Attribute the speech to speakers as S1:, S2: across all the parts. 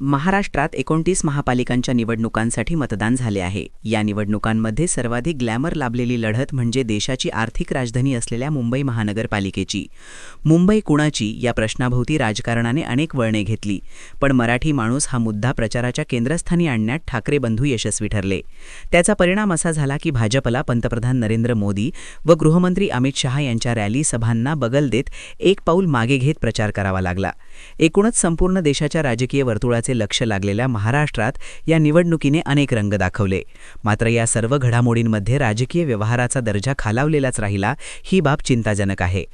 S1: महाराष्ट्रात एकोणतीस महापालिकांच्या निवडणुकांसाठी मतदान झाले आहे. या निवडणुकांमध्ये सर्वाधिक ग्लॅमर लाभलेली लढत म्हणजे देशाची आर्थिक राजधानी असलेल्या मुंबई महानगरपालिकेची. मुंबई कुणाची? या प्रश्नाभोवती राजकारणाने अनेक वळणे घेतली. पण मराठी माणूस हा मुद्दा प्रचाराच्या केंद्रस्थानी आणण्यात ठाकरे बंधू यशस्वी ठरले. त्याचा परिणाम असा झाला की भाजपला पंतप्रधान नरेंद्र मोदी व गृहमंत्री अमित शहा यांच्या रॅली सभांना बगल देत एक पाऊल मागे घेत प्रचार करावा लागला. एकूणच संपूर्ण देशाच्या राजकीय वर्तुळाचे लक्ष लागलेल्या महाराष्ट्रात या निवडणुकीने अनेक रंग दाखवले. मात्र या सर्व घडामोडींमध्ये राजकीय व्यवहाराचा दर्जा खालावलेलाच राहिला ही बाब चिंताजनक आहे.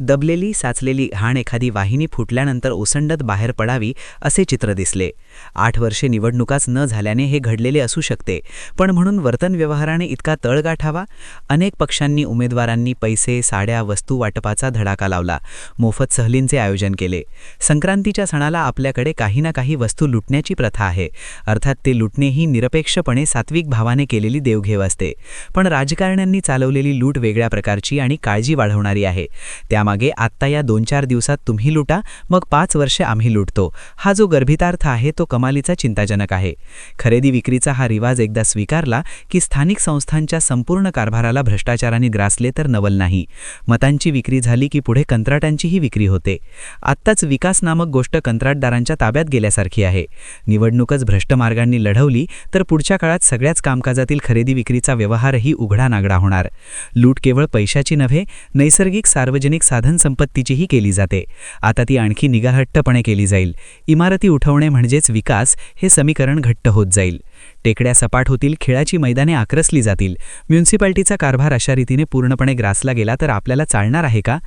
S1: दबलेली साचलेली घाण एखादी वाहिनी फुटल्यानंतर ओसंडत बाहेर पडावी असे चित्र दिसले. आठ वर्षे निवडणुकाच न झाल्याने हे घडलेले असू शकते पण म्हणून वर्तन व्यवहाराने इतका तळ गाठावा? अनेक पक्षांनी उमेदवारांनी पैसे साड्या वस्तू वाटपाचा धडाका लावला. मोफत सहलींचे आयोजन केले. संक्रांतीच्या सणाला आपल्याकडे काही ना काही वस्तू लुटण्याची प्रथा आहे. अर्थात ते लुटणे ही निरपेक्षपणे सात्विक भावाने केलेली देवघेव असते. पण राजकारण्यांनी चालवलेली लूट वेगळ्या प्रकारची आणि काळजी वाढवणारी आहे. त्यामागे आत्ता या दोन चार दिवसात तुम्ही लुटा मग पाच वर्षे आम्ही लुटतो. हा जो गर्भितार्थ आहे तो कमालीचा चिंताजनक आहे. खरेदी विक्रीचा हा रिवाज एकदा स्वीकारला की स्थानिक संस्थांच्या संपूर्ण कारभाराला भ्रष्टाचाराने ग्रासले तर नवल नाही. मतांची विक्री झाली की पुढे कंत्राटांचीही विक्री होते. आत्ताच विकास नामक गोष्ट कंत्राटदारांच्या ताब्यात गेल्यासारखी आहे. निवडणूकच भ्रष्ट मार्गांनी लढवली तर पुढच्या काळात सगळ्याच कामकाजातील खरेदी विक्रीचा व्यवहारही उघडा नागडा होणार. लूट केवळ पैशाची नव्हे नैसर्गिक सार्वजनिक साधन संपत्तीचीही केली जाते. आता ती आणखी निगाहट्टपणे केली जाईल. इमारती उठवणे म्हणजेच विकास हे समीकरण घट्ट होत जाईल. टेकड्या सपाट होतील खेळाची मैदाने आक्रसली जातील. म्युन्सिपाल्टीचा कारभार अशा रीतीने पूर्णपणे ग्रासला गेला तर आपल्याला चालणार आहे का?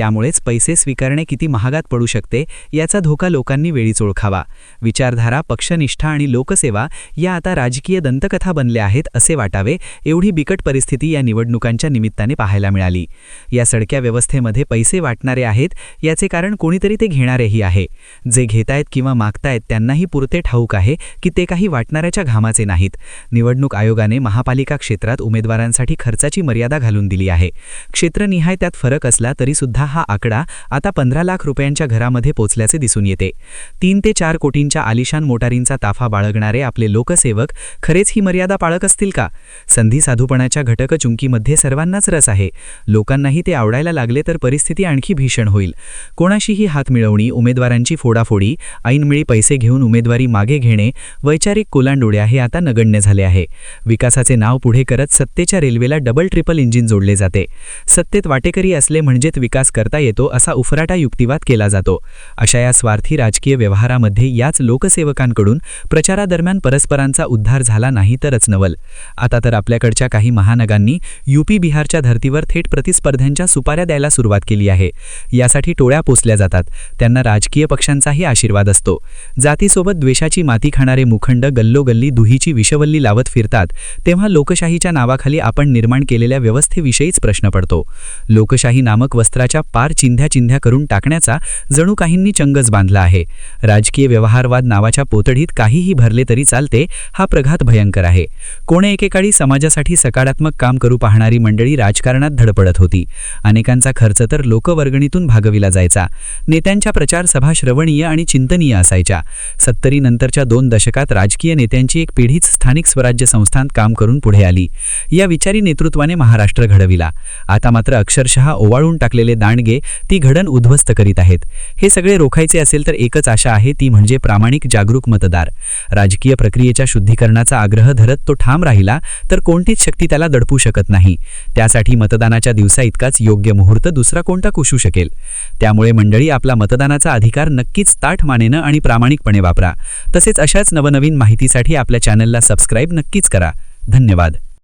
S1: त्यामुळेच पैसे स्वीकारणे किती महागात पडू शकते याचा धोका लोकांनी वेळीच ओळखावा. विचारधारा पक्षनिष्ठा आणि लोकसेवा या आता राजकीय दंतकथा बनल्या आहेत असे वाटावे एवढी बिकट परिस्थिती या निवडणुकांच्या निमित्ताने पाहायला मिळाली. या सडक्या व्यवस्थेमध्ये पैसे वाटणारे आहेत याचे कारण कोणीतरी ते घेणारेही आहे. जे घेतायत किंवा मागतायत त्यांनाही पुरते ठाऊक आहे की ते काही वाटणाऱ्याच्या घामाचे नाहीत. निवडणूक आयोगाने महापालिका क्षेत्रात उमेदवारांसाठी खर्चाची मर्यादा घालून दिली आहे. क्षेत्रनिहाय त्यात फरक असला तरीसुद्धा हा आकडा आता पंधरा लाख रुपयांच्या घरामध्ये पोचल्याचे दिसून येते. तीन ते चार कोटींच्या आलिशान मोटारींचा ताफा बाळगणारे आपले लोकसेवक खरेच ही मर्यादा पाळक असतील का? संधी साधूपणाच्या घटक चुंकीमध्ये सर्वांनाच रस आहे. लोकांनाही ते आवडायला लागले तर परिस्थिती आणखी भीषण होईल. कोणाशीही हात मिळवणी उमेदवारांची फोडाफोडी ऐनमिळी पैसे घेऊन उमेदवारी मागे घेणे वैचारिक कोलांडोड्या हे आता नगण्य झाले आहे. विकासाचे नाव पुढे करत सत्तेच्या रेल्वेला डबल ट्रिपल इंजिन जोडले जाते. सत्तेत वाटेकरी असले म्हणजेच विकास करता येतो असा उफराटा युक्तिवाद केला जातो. अशा या स्वार्थी राजकीय व्यवहारामध्ये याच लोकसेवकांकडून प्रचारादरम्यान परस्परांचा उद्धार झाला नाही तरच नवल. आता तर आपल्याकडच्या काही महानगांनी यूपी बिहारच्या धर्तीवर थेट प्रतिस्पर्ध्यांच्या सुपाऱ्या द्यायला सुरुवात केली आहे. यासाठी टोळ्या पोचल्या जातात. त्यांना राजकीय पक्षांचाही आशीर्वाद असतो. जातीसोबत द्वेषाची माती खाणारे मुखंड गल्लोगल्ली दुहीची विषवल्ली लावत फिरतात. तेव्हा लोकशाहीच्या नावाखाली आपण निर्माण केलेल्या व्यवस्थेविषयीच प्रश्न पडतो. लोकशाही नामक वस्त्राच्या पार चिंध्या चिंध्या करून टाकण्याचा जणू काहींनी चंगच बांधला आहे. राजकीय व्यवहारवाद नावाच्या पोतडीत काहीही भरले तरी चालते हा प्रघात भयंकर आहे. कोणे एकेकाळी समाजासाठी सकारात्मक काम करू पाहणारी मंडळी राजकारणात धडपडत होती. अनेकांचा खर्च तर लोकवर्गणीतून भागविला जायचा. नेत्यांच्या प्रचार सभा श्रवणीय आणि चिंतनीय असायच्या. सत्तरी नंतरच्या दोन दशकात राजकीय नेत्यांची एक पिढीच स्थानिक स्वराज्य संस्थांत काम करून पुढे आली. या विचारी नेतृत्वाने महाराष्ट्र घडविला. आता मात्र अक्षरशः ओवाळून टाकलेले दांडगे ती घडण उद्ध्वस्त करीत आहेत. हे सगळे रोखायचे असेल तर एकच आशा आहे ती म्हणजे प्रामाणिक जागरूक मतदार. राजकीय प्रक्रियेच्या शुद्धीकरणाचा आग्रह धरत तो ठाम राहिला तर कोणतीच शक्ती त्याला दडपू शकत नाही. त्यासाठी मतदानाच्या दिवसा इतकाच योग्य मुहूर्त दुसरा कोणता कुशू शकेल? त्यामुळे मंडळी आपला मतदानाचा अधिकार नक्कीच ताठ मानेनं आणि प्रामाणिकपणे वापरा. तसेच अशाच नवनवीन माहितीसाठी आपल्या चॅनलला सबस्क्राईब नक्कीच करा. धन्यवाद.